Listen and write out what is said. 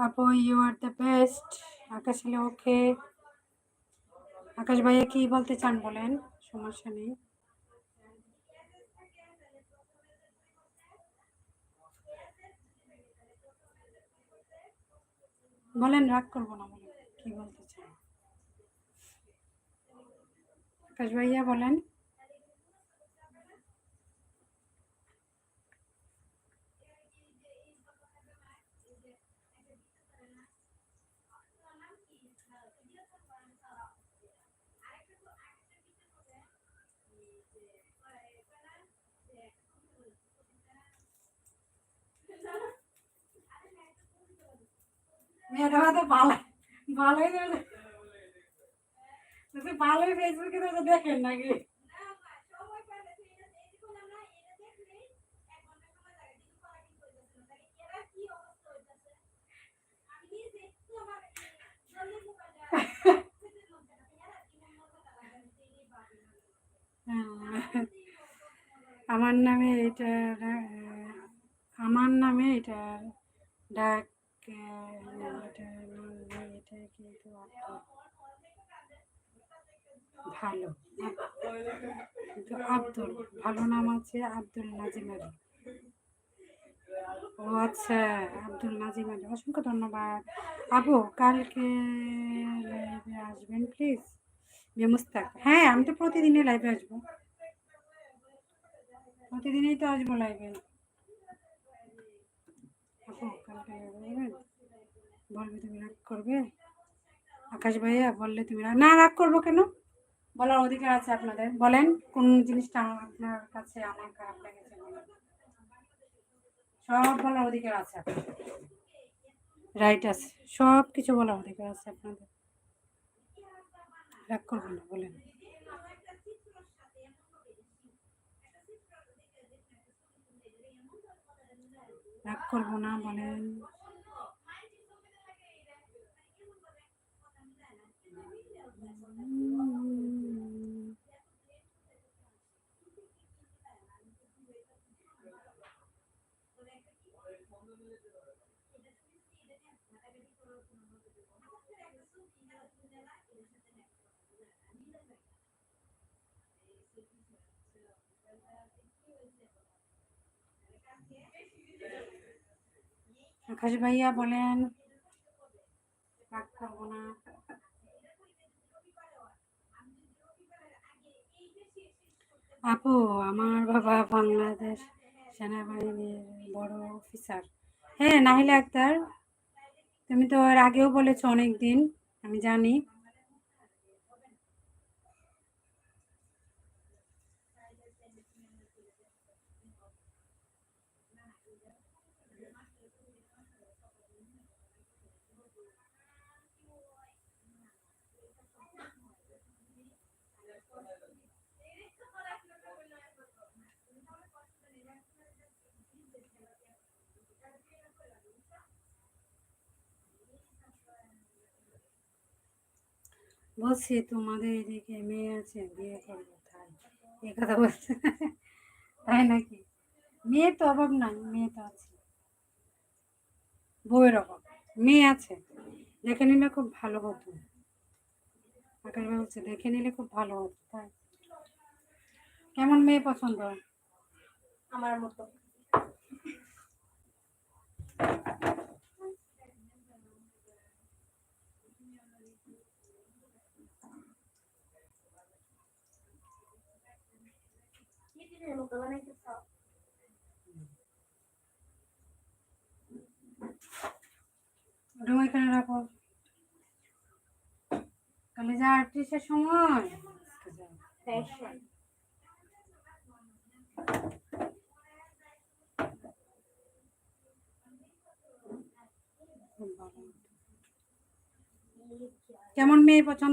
আপু you are the best Akash হলে okay আকাশ ভাইয়া কি বলতে চান বলেন? সমস্যা নেই। বলেন, রাগ করব না, বলেন, কি বলতে চান? আকাশ ভাইয়া বলেন। মেয়েটা তো ভালো ভালোই যদি ভালোই ফেসবুকে তো দেখেন নাকি? আমার নামে এটা আমার নামে এটা ডাক ভালো। কিন্তু আব্দুল, ভালো নাম আছে আব্দুল নাজিম আলী। ও আচ্ছা আব্দুল নাজিম আলী। অসংখ্য ধন্যবাদ। আবু, কালকে লাইভে আসবেন প্লিজ মুস্তাক। হ্যাঁ আমি তো প্রতিদিনই লাইভে আসব। প্রতিদিনই তো আসব লাইভে বলবে, তুমি রাগ করবে? আকাশ ভাইয়া বললে, তুমি না, রাগ করব কেন? বলার অধিকার আছে আপনাদের। বলেন, কোন জিনিসটা আপনার কাছে আমার খারাপ লেগেছে সব বলার অধিকার আছে রাইট আছে। সব কিছু বলার অধিকার আছে আপনাদের। রাগ করবেন না, বলেন। রাগ করব না বলেন। আকাশ ভাইয়া বলেন। আপু, আমার বাবা বাংলাদেশ সেনাবাহিনীর বড় অফিসার হ্যাঁ নাহিলা আক্তার, তুমি তো এর আগেও বলেছ অনেক দিন আমি জানি। বলছি, তোমাদের এদিকে মেয়ে আছে, বিয়ে করব, তাই। এ কথা বলছে। তাই নাকি? মেয়ে তো অভাব নাই, মেয়ে তো আছে। বউয়ের অভাব। মেয়ে আছে। দেখে নিলে খুব ভালো হতো। আকাশ বলছে, দেখে নিলে খুব ভালো হতো, তাই। কেমন মেয়ে পছন্দ? আমার মতো। ওটা ওইখানে রাখো তাহলে যা আটত্রিশের সময় ফ্যাশন কেমন মেয়ে পছন্দ?